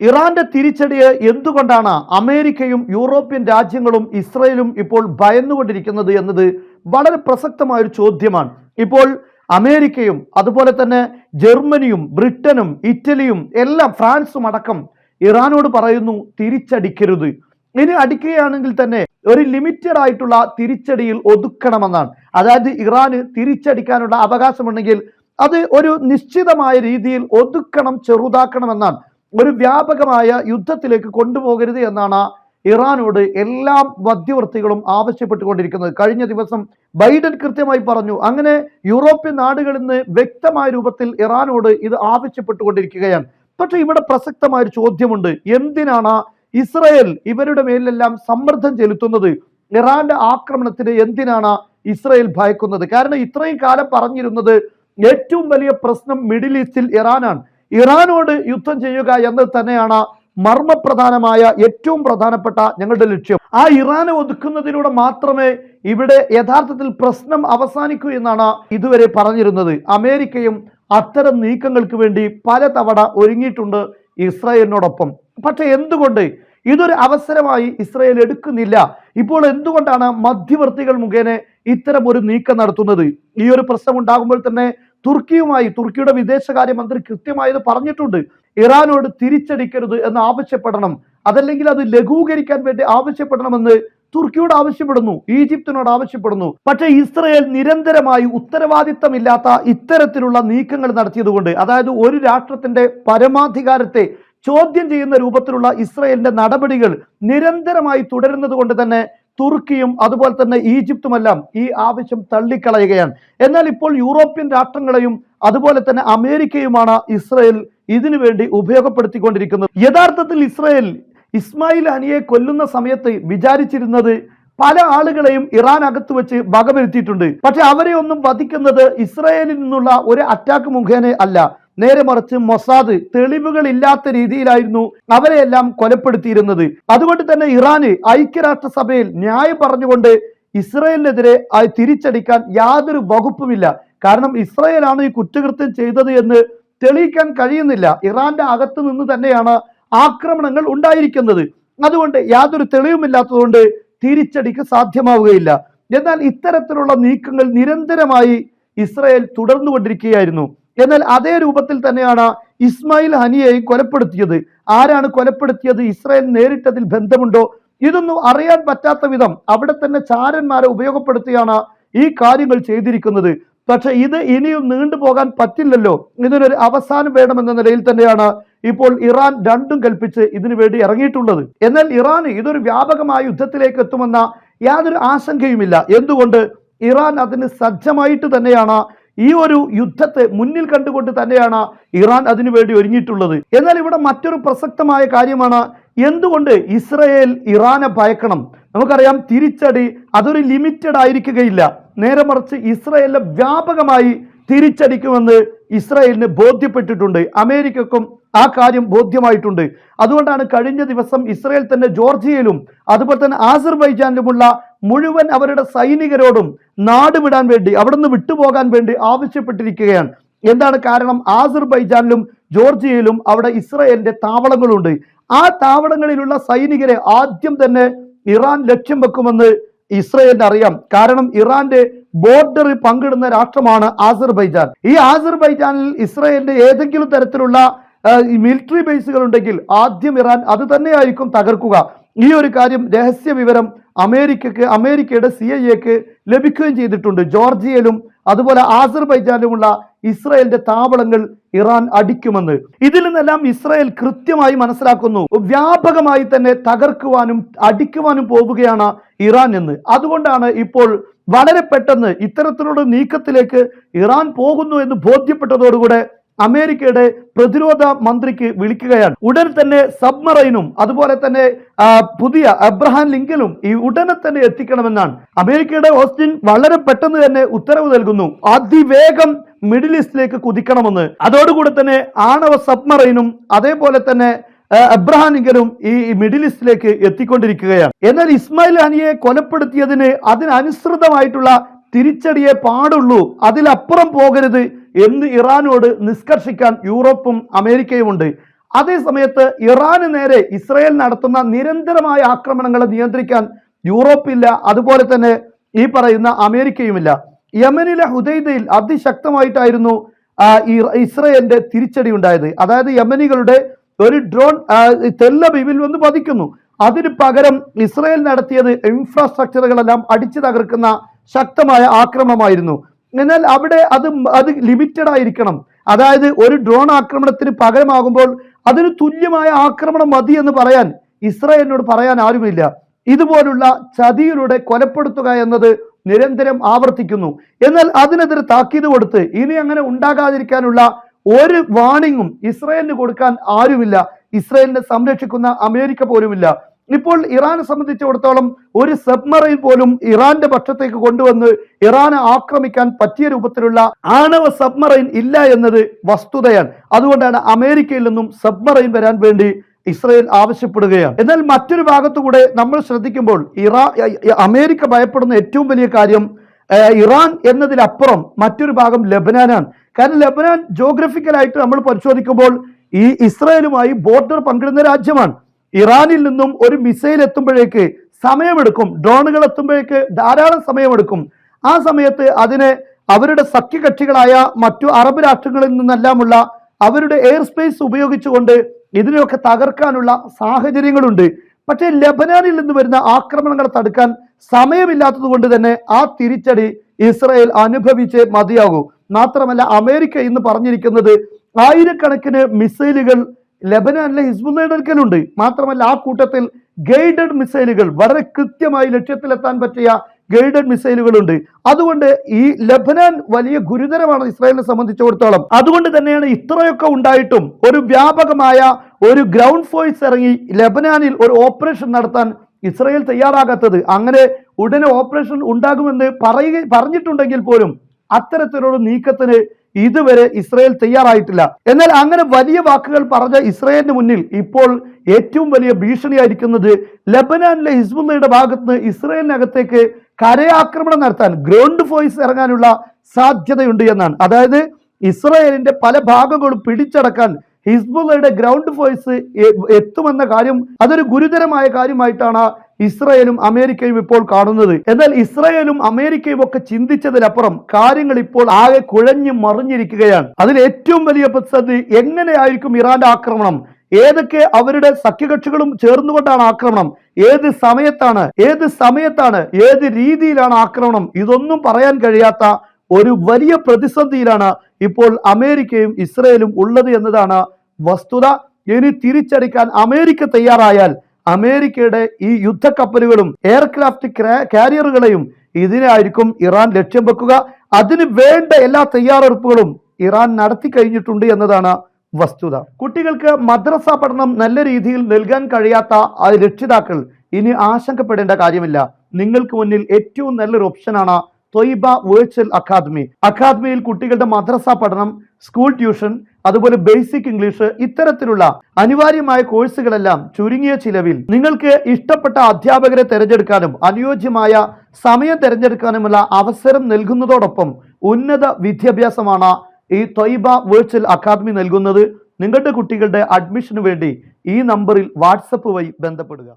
ഇറാന്റെ തിരിച്ചടിയെ എന്തുകൊണ്ടാണ് അമേരിക്കയും യൂറോപ്യൻ രാജ്യങ്ങളും ഇസ്രയേലും ഇപ്പോൾ ഭയന്നുകൊണ്ടിരിക്കുന്നത് എന്നത് വളരെ പ്രസക്തമായ ഒരു ചോദ്യമാണ്. ഇപ്പോൾ അമേരിക്കയും അതുപോലെ തന്നെ ജർമ്മനിയും ബ്രിട്ടനും ഇറ്റലിയും എല്ലാം ഫ്രാൻസും അടക്കം ഇറാനോട് പറയുന്നു തിരിച്ചടിക്കരുത്. ഇനി അടിക്കുകയാണെങ്കിൽ തന്നെ ഒരു ലിമിറ്റഡ് ആയിട്ടുള്ള തിരിച്ചടിയിൽ ഒതുക്കണമെന്നാണ്. അതായത് ഇറാന് തിരിച്ചടിക്കാനുള്ള അവകാശമുണ്ടെങ്കിൽ അത് ഒരു നിശ്ചിതമായ രീതിയിൽ ഒതുക്കണം ചെറുതാക്കണമെന്നാണ്. ഒരു വ്യാപകമായ യുദ്ധത്തിലേക്ക് കൊണ്ടുപോകരുത് എന്നാണ് ഇറാനോട് എല്ലാ മധ്യവർത്തികളും ആവശ്യപ്പെട്ടുകൊണ്ടിരിക്കുന്നത്. കഴിഞ്ഞ ദിവസം ബൈഡൻ കൃത്യമായി പറഞ്ഞു അങ്ങനെ യൂറോപ്യൻ നാടുകളിൽ നിന്ന് വ്യക്തമായ രൂപത്തിൽ ഇറാനോട് ഇത് ആവശ്യപ്പെട്ടുകൊണ്ടിരിക്കുകയാണ്. പക്ഷെ ഇവിടെ പ്രസക്തമായ ഒരു ചോദ്യമുണ്ട് എന്തിനാണ് ഇസ്രയേൽ ഇവരുടെ മേലെല്ലാം സമ്മർദ്ദം ചെലുത്തുന്നത്? ഇറാന്റെ ആക്രമണത്തിന് എന്തിനാണ് ഇസ്രയേൽ ഭയക്കുന്നത്? കാരണം ഇത്രയും കാലം പറഞ്ഞിരുന്നത് ഏറ്റവും വലിയ പ്രശ്നം മിഡിൽ ഈസ്റ്റിൽ ഇറാനാണ്. ഇറാനോട് യുദ്ധം ചെയ്യുക എന്നത് തന്നെയാണ് മർമ്മപ്രധാനമായ ഏറ്റവും പ്രധാനപ്പെട്ട ഞങ്ങളുടെ ലക്ഷ്യം. ആ ഇറാനെ ഒതുക്കുന്നതിലൂടെ മാത്രമേ ഇവിടെ യഥാർത്ഥത്തിൽ പ്രശ്നം അവസാനിക്കൂ എന്നാണ് ഇതുവരെ പറഞ്ഞിരുന്നത്. അമേരിക്കയും അത്തരം നീക്കങ്ങൾക്ക് വേണ്ടി പലതവണ ഒരുങ്ങിയിട്ടുണ്ട് ഇസ്രായേലിനോടൊപ്പം. പക്ഷെ എന്തുകൊണ്ട് ഇതൊരു അവസരമായി ഇസ്രായേൽ എടുക്കുന്നില്ല? ഇപ്പോൾ എന്തുകൊണ്ടാണ് മധ്യവർത്തികൾ മുഖേന ഇത്തരം ഒരു നീക്കം നടത്തുന്നത്? ഈ ഒരു പ്രശ്നം ഉണ്ടാകുമ്പോൾ തന്നെ തുർക്കിയുമായി തുർക്കിയുടെ വിദേശകാര്യമന്ത്രി കൃത്യമായത് പറഞ്ഞിട്ടുണ്ട്. ഇറാനോട് തിരിച്ചടിക്കരുത് എന്ന് ആവശ്യപ്പെടണം. അതല്ലെങ്കിൽ അത് ലഘൂകരിക്കാൻ വേണ്ടി ആവശ്യപ്പെടണമെന്ന് തുർക്കിയോട് ആവശ്യപ്പെടുന്നു. ഈജിപ്തിനോട് ആവശ്യപ്പെടുന്നു. പക്ഷേ ഇസ്രയേൽ നിരന്തരമായി ഉത്തരവാദിത്തമില്ലാത്ത ഇത്തരത്തിലുള്ള നീക്കങ്ങൾ നടത്തിയതുകൊണ്ട് അതായത് ഒരു രാഷ്ട്രത്തിന്റെ പരമാധികാരത്തെ ചോദ്യം ചെയ്യുന്ന രൂപത്തിലുള്ള ഇസ്രയേലിന്റെ നടപടികൾ നിരന്തരമായി തുടരുന്നത് കൊണ്ട് തന്നെ തുർക്കിയും അതുപോലെ തന്നെ ഈജിപ്തുമെല്ലാം ഈ ആവശ്യം തള്ളിക്കളയുകയാണ്. എന്നാൽ ഇപ്പോൾ യൂറോപ്യൻ രാഷ്ട്രങ്ങളെയും അതുപോലെ തന്നെ അമേരിക്കയുമാണ് ഇസ്രയേൽ ഇതിനു വേണ്ടി ഉപയോഗപ്പെടുത്തിക്കൊണ്ടിരിക്കുന്നത്. യഥാർത്ഥത്തിൽ ഇസ്രയേൽ ഇസ്മായിൽ ഹനിയെ കൊല്ലുന്ന സമയത്ത് വിചാരിച്ചിരുന്നത് പല ആളുകളെയും ഇറാൻ അകത്ത് വെച്ച് വകവരുത്തിയിട്ടുണ്ട്. പക്ഷെ അവരെ ഒന്നും വധിക്കുന്നത് ഇസ്രയേലിൽ നിന്നുള്ള ഒരു അറ്റാക്ക് മുഖേന അല്ല. നേരെ മറിച്ച് മൊസാദ് തെളിവുകൾ ഇല്ലാത്ത രീതിയിലായിരുന്നു അവരെയെല്ലാം കൊലപ്പെടുത്തിയിരുന്നത്. അതുകൊണ്ട് തന്നെ ഇറാന് ഐക്യരാഷ്ട്രസഭയിൽ ന്യായം പറഞ്ഞുകൊണ്ട് ഇസ്രയേലിനെതിരെ തിരിച്ചടിക്കാൻ യാതൊരു വകുപ്പുമില്ല. കാരണം ഇസ്രയേലാണ് ഈ കുറ്റകൃത്യം ചെയ്തത് എന്ന് തെളിയിക്കാൻ കഴിയുന്നില്ല. ഇറാന്റെ അകത്ത് നിന്ന് തന്നെയാണ് ആക്രമണങ്ങൾ ഉണ്ടായിരിക്കുന്നത്. അതുകൊണ്ട് യാതൊരു തെളിവുമില്ലാത്തതുകൊണ്ട് തിരിച്ചടിക്ക് സാധ്യമാവുകയില്ല. എന്നാൽ ഇത്തരത്തിലുള്ള നീക്കങ്ങൾ നിരന്തരമായി ഇസ്രയേൽ തുടർന്നുകൊണ്ടിരിക്കുകയായിരുന്നു. എന്നാൽ അതേ രൂപത്തിൽ തന്നെയാണ് ഇസ്മായിൽ ഹനിയെയും കൊലപ്പെടുത്തിയത്. ആരാണ് കൊലപ്പെടുത്തിയത്? ഇസ്രായേൽ നേരിട്ടതിൽ ബന്ധമുണ്ടോ? ഇതൊന്നും അറിയാൻ പറ്റാത്ത വിധം അവിടെ തന്നെ ചാരന്മാരെ ഉപയോഗപ്പെടുത്തിയാണ് ഈ കാര്യങ്ങൾ ചെയ്തിരിക്കുന്നത്. പക്ഷെ ഇത് ഇനിയും നീണ്ടുപോകാൻ പറ്റില്ലല്ലോ. ഇതിനൊരു അവസാനം വേണമെന്ന നിലയിൽ തന്നെയാണ് ഇപ്പോൾ ഇറാൻ രണ്ടും കൽപ്പിച്ച് ഇതിനു വേണ്ടി ഇറങ്ങിയിട്ടുള്ളത്. എന്നാൽ ഇറാന് ഇതൊരു വ്യാപകമായ യുദ്ധത്തിലേക്ക് എത്തുമെന്ന യാതൊരു ആശങ്കയുമില്ല. എന്തുകൊണ്ട്? ഇറാൻ അതിന് സജ്ജമായിട്ട് തന്നെയാണ് ഈ ഒരു യുദ്ധത്തെ മുന്നിൽ കണ്ടുകൊണ്ട് തന്നെയാണ് ഇറാൻ അതിനുവേണ്ടി ഒരുങ്ങിയിട്ടുള്ളത്. എന്നാൽ ഇവിടെ മറ്റൊരു പ്രസക്തമായ കാര്യമാണ് എന്തുകൊണ്ട് ഇസ്രയേൽ ഇറാനെ ഭയക്കണം? നമുക്കറിയാം തിരിച്ചടി അതൊരു ലിമിറ്റഡ് ആയിരിക്കുകയില്ല. നേരെ മറിച്ച് ഇസ്രയേലിനെ വ്യാപകമായി തിരിച്ചടിക്കുമെന്ന് ഇസ്രായേലിന് ബോധ്യപ്പെട്ടിട്ടുണ്ട്. അമേരിക്കക്കും ആ കാര്യം ബോധ്യമായിട്ടുണ്ട്. അതുകൊണ്ടാണ് കഴിഞ്ഞ ദിവസം ഇസ്രായേൽ തന്നെ ജോർജിയയിലും അതുപോലെ തന്നെ ആസിർബൈജാനിലുമുള്ള മുഴുവൻ അവരുടെ സൈനികരോടും നാട് വിടാൻ വേണ്ടി അവിടുന്ന് വിട്ടുപോകാൻ വേണ്ടി ആവശ്യപ്പെട്ടിരിക്കുകയാണ്. എന്താണ് കാരണം? ആസിർബൈജാനിലും ജോർജിയയിലും അവിടെ ഇസ്രായേലിന്റെ താവളങ്ങളുണ്ട്. ആ താവളങ്ങളിലുള്ള സൈനികരെ ആദ്യം തന്നെ ഇറാൻ ലക്ഷ്യം വെക്കുമെന്ന് ഇസ്രയേലിന് അറിയാം. കാരണം ഇറാന്റെ ബോർഡർ പങ്കിടുന്ന രാഷ്ട്രമാണ് ആസിർബൈജാൻ. ഈ ആസിർബൈജാനിൽ ഇസ്രയേലിന്റെ ഏതെങ്കിലും തരത്തിലുള്ള മിലിറ്ററി ബേസുകൾ ഉണ്ടെങ്കിൽ ആദ്യം ഇറാൻ അത് തന്നെയായിരിക്കും തകർക്കുക. ഈ ഒരു കാര്യം രഹസ്യ വിവരം അമേരിക്കക്ക് അമേരിക്കയുടെ സി ഐ എക്ക് ലഭിക്കുകയും ചെയ്തിട്ടുണ്ട്. ജോർജിയയിലും അതുപോലെ ആസർബൈജാനിലുമുള്ള ഇസ്രായേലിന്റെ താവളങ്ങൾ ഇറാൻ അടിക്കുമെന്ന്. ഇതിൽ നിന്നെല്ലാം ഇസ്രായേൽ കൃത്യമായി മനസ്സിലാക്കുന്നു. വ്യാപകമായി തന്നെ തകർക്കുവാനും അടിക്കുവാനും പോവുകയാണ് ഇറാൻ എന്ന്. അതുകൊണ്ടാണ് ഇപ്പോൾ വളരെ പെട്ടെന്ന് ഇത്തരത്തിലുള്ള നീക്കത്തിലേക്ക് ഇറാൻ പോകുന്നു എന്ന് ബോധ്യപ്പെട്ടതോടുകൂടെ അമേരിക്കയുടെ പ്രതിരോധ മന്ത്രിക്ക് വിളിക്കുകയാണ്. ഉടൻ തന്നെ സബ്മറൈനും അതുപോലെ തന്നെ പുതിയ അബ്രഹാം ലിങ്കലും ഈ ഉടനെ തന്നെ എത്തിക്കണമെന്നാണ്. അമേരിക്കയുടെ ഓസ്റ്റിൻ വളരെ പെട്ടെന്ന് തന്നെ ഉത്തരവ് നൽകുന്നു. അതിവേഗം മിഡിൽ ഈസ്റ്റിലേക്ക് കുതിക്കണമെന്ന്. അതോടുകൂടി തന്നെ ആണവ സബ്മറൈനും അതേപോലെ തന്നെ അബ്രഹാം ലിങ്കനും ഈ മിഡിൽ ഈസ്റ്റിലേക്ക് എത്തിക്കൊണ്ടിരിക്കുകയാണ്. എന്നാൽ ഇസ്മായിൽ ഹനിയെ കൊലപ്പെടുത്തിയതിന് അതിനനുസൃതമായിട്ടുള്ള തിരിച്ചടിയെ പാടുള്ളൂ. അതിലപ്പുറം പോകരുത് എന്ന് ഇറാനോട് നിഷ്കർഷിക്കാൻ യൂറോപ്പും അമേരിക്കയുമുണ്ട് അതേ സമയത്ത് ഇറാന് നേരെ ഇസ്രയേൽ നടത്തുന്ന നിരന്തരമായ ആക്രമണങ്ങളെ നിയന്ത്രിക്കാൻ യൂറോപ്പില്ല. അതുപോലെ തന്നെ ഈ പറയുന്ന അമേരിക്കയുമില്ല. യമനിലെ ഹുദൈദയിൽ അതിശക്തമായിട്ടായിരുന്നു ഇസ്രയേലിന്റെ തിരിച്ചടി ഉണ്ടായത്. അതായത് യമനികളുടെ ഒരു ഡ്രോൺ തെല്ലബീവിൽ വന്ന് പതിക്കുന്നു. അതിന് പകരം ഇസ്രയേൽ നടത്തിയത് ഇൻഫ്രാസ്ട്രക്ചറുകളെല്ലാം അടിച്ചു തകർക്കുന്ന ശക്തമായ ആക്രമണമായിരുന്നു. എന്നാൽ അവിടെ അത് അത് ലിമിറ്റഡ് ആയിരിക്കണം. അതായത് ഒരു ഡ്രോൺ ആക്രമണത്തിന് പകരമാകുമ്പോൾ അതിന് തുല്യമായ ആക്രമണം മതി എന്ന് പറയാൻ ഇസ്രായേലിനോട് പറയാൻ ആരുമില്ല. ഇതുപോലുള്ള ചതിയിലൂടെ കൊലപ്പെടുത്തുക എന്നത് നിരന്തരം ആവർത്തിക്കുന്നു. എന്നാൽ അതിനെതിരെ താക്കീത് കൊടുത്ത് ഇനി അങ്ങനെ ഉണ്ടാകാതിരിക്കാനുള്ള ഒരു വാണിങ്ങും ഇസ്രായേലിന് കൊടുക്കാൻ ആരുമില്ല. ഇസ്രായേലിനെ സംരക്ഷിക്കുന്ന അമേരിക്ക പോലുമില്ല. ഇപ്പോൾ ഇറാനെ സംബന്ധിച്ചിടത്തോളം ഒരു സബ്മറൈൻ പോലും ഇറാന്റെ പക്ഷത്തേക്ക് കൊണ്ടുവന്ന് ഇറാനെ ആക്രമിക്കാൻ പറ്റിയ രൂപത്തിലുള്ള ആണവ സബ്മറൈൻ ഇല്ല എന്നത് വസ്തുതയാണ്. അതുകൊണ്ടാണ് അമേരിക്കയിൽ നിന്നും സബ്മറൈൻ വരാൻ വേണ്ടി ഇസ്രയേൽ ആവശ്യപ്പെടുകയാണ്. എന്നാൽ മറ്റൊരു ഭാഗത്തുകൂടെ നമ്മൾ ശ്രദ്ധിക്കുമ്പോൾ ഇറാ അമേരിക്ക ഭയപ്പെടുന്ന ഏറ്റവും വലിയ കാര്യം ഇറാൻ എന്നതിലപ്പുറം മറ്റൊരു ഭാഗം ലബനാനാണ്. കാരണം ലബനാൻ ജോഗ്രഫിക്കലായിട്ട് നമ്മൾ പരിശോധിക്കുമ്പോൾ ഈ ഇസ്രയേലുമായി ബോർഡർ പങ്കിടുന്ന രാജ്യമാണ്. ഇറാനിൽ നിന്നും ഒരു മിസൈൽ എത്തുമ്പോഴേക്ക് സമയമെടുക്കും. ഡ്രോണുകൾ എത്തുമ്പോഴേക്ക് ധാരാളം സമയമെടുക്കും. ആ സമയത്ത് അതിനെ അവരുടെ സഖ്യകക്ഷികളായ മറ്റു അറബ് രാഷ്ട്രങ്ങളിൽ നിന്നെല്ലാമുള്ള അവരുടെ എയർ സ്പേസ് ഉപയോഗിച്ചുകൊണ്ട് ഇതിനെയൊക്കെ തകർക്കാനുള്ള സാഹചര്യങ്ങളുണ്ട്. പക്ഷേ ലബനാനിൽ നിന്ന് വരുന്ന ആക്രമണങ്ങൾ തടുക്കാൻ സമയമില്ലാത്തത് കൊണ്ട് തന്നെ ആ തിരിച്ചടി ഇസ്രായേൽ അനുഭവിച്ച് മതിയാകൂ. മാത്രമല്ല അമേരിക്ക ഇന്ന് പറഞ്ഞിരിക്കുന്നത് ആയിരക്കണക്കിന് മിസൈലുകൾ ലബനാനിലെ ഹിസ്ബുള്ളയുടെ അടുക്കലുണ്ട് മാത്രമല്ല ആ കൂട്ടത്തിൽ ഗൈഡഡ് മിസൈലുകൾ വളരെ കൃത്യമായി ലക്ഷ്യത്തിലെത്താൻ പറ്റിയ ഗൈഡഡ് മിസൈലുകളുണ്ട്. അതുകൊണ്ട് ഈ ലബനാൻ വലിയ ഗുരുതരമാണ് ഇസ്രായേലിനെ സംബന്ധിച്ചിടത്തോളം. അതുകൊണ്ട് തന്നെയാണ് ഇത്രയൊക്കെ ഉണ്ടായിട്ടും ഒരു വ്യാപകമായ ഒരു ഗ്രൗണ്ട് ഫോഴ്സ് ഇറങ്ങി ലബനാനിൽ ഒരു ഓപ്പറേഷൻ നടത്താൻ ഇസ്രായേൽ തയ്യാറാകാത്തത്. അങ്ങനെ ഉടനെ ഓപ്പറേഷൻ ഉണ്ടാകുമെന്ന് പറയുക പറഞ്ഞിട്ടുണ്ടെങ്കിൽ പോലും അത്തരത്തിലുള്ള നീക്കത്തിന് ഇതുവരെ ഇസ്രയേൽ തയ്യാറായിട്ടില്ല. എന്നാൽ അങ്ങനെ വലിയ വാക്കുകൾ പറഞ്ഞ ഇസ്രയേലിന് മുന്നിൽ ഇപ്പോൾ ഏറ്റവും വലിയ ഭീഷണിയായിരിക്കുന്നത് ലബനാനിലെ ഹിസ്ബുള്ളയുടെ ഭാഗത്ത് നിന്ന് ഇസ്രയേലിനകത്തേക്ക് കരയാക്രമണം നടത്താൻ ഗ്രൗണ്ട് ഫോഴ്സ് ഇറങ്ങാനുള്ള സാധ്യതയുണ്ട് എന്നാണ്. അതായത് ഇസ്രയേലിന്റെ പല ഭാഗങ്ങളും പിടിച്ചടക്കാൻ ഹിസ്ബുള്ളയുടെ ഗ്രൗണ്ട് ഫോഴ്സ് എത്തുമെന്ന കാര്യം അതൊരു ഗുരുതരമായ കാര്യമായിട്ടാണ് ഇസ്രയേലും അമേരിക്കയും ഇപ്പോൾ കാണുന്നത്. എന്നാൽ ഇസ്രയേലും അമേരിക്കയും ഒക്കെ ചിന്തിച്ചതിലപ്പുറം കാര്യങ്ങൾ ഇപ്പോൾ ആകെ കുഴഞ്ഞു മറിഞ്ഞിരിക്കുകയാണ്. അതിൽ ഏറ്റവും വലിയ പ്രതിസന്ധി എങ്ങനെയായിരിക്കും ഇറാന്റെ ആക്രമണം? ഏതൊക്കെ അവരുടെ സഖ്യകക്ഷികളും ചേർന്നുകൊണ്ടാണ് ആക്രമണം? ഏത് സമയത്താണ്? ഏത് സമയത്താണ്? ഏത് രീതിയിലാണ് ആക്രമണം? ഇതൊന്നും പറയാൻ കഴിയാത്ത ഒരു വലിയ പ്രതിസന്ധിയിലാണ് ഇപ്പോൾ അമേരിക്കയും ഇസ്രയേലും ഉള്ളത് എന്നതാണ് വസ്തുത. ഇനി തിരിച്ചടിക്കാൻ അമേരിക്ക തയ്യാറായാൽ അമേരിക്കയുടെ ഈ യുദ്ധക്കപ്പലുകളും എയർക്രാഫ്റ്റ് കാരിയറുകളെയും ഇതിനായിരിക്കും ഇറാൻ ലക്ഷ്യം വെക്കുക. അതിന് വേണ്ട എല്ലാ തയ്യാറെടുപ്പുകളും ഇറാൻ നടത്തി കഴിഞ്ഞിട്ടുണ്ട് എന്നതാണ് വസ്തുത. കുട്ടികൾക്ക് മദ്രസ പഠനം നല്ല രീതിയിൽ നൽകാൻ കഴിയാത്ത ആ രക്ഷിതാക്കൾ ഇനി ആശങ്കപ്പെടേണ്ട കാര്യമില്ല. നിങ്ങൾക്ക് മുന്നിൽ ഏറ്റവും നല്ലൊരു ഓപ്ഷനാണ് തൊയ്ബ വേർച്വൽ അക്കാദമി അക്കാദമിയിൽ കുട്ടികളുടെ മദ്രസ പഠനം സ്കൂൾ ട്യൂഷൻ അതുപോലെ ബേസിക് ഇംഗ്ലീഷ് ഇത്തരത്തിലുള്ള അനിവാര്യമായ കോഴ്സുകളെല്ലാം ചുരുങ്ങിയ ചിലവിൽ നിങ്ങൾക്ക് ഇഷ്ടപ്പെട്ട അധ്യാപകരെ തിരഞ്ഞെടുക്കാനും അനുയോജ്യമായ സമയം തിരഞ്ഞെടുക്കാനുമുള്ള അവസരം നൽകുന്നതോടൊപ്പം ഉന്നത വിദ്യാഭ്യാസമാണ് ഈ തൊയ്ബ വേർച്വൽ അക്കാദമി നൽകുന്നത്. നിങ്ങളുടെ കുട്ടികളുടെ അഡ്മിഷന് വേണ്ടി ഈ നമ്പറിൽ വാട്സപ്പ് വഴി ബന്ധപ്പെടുക.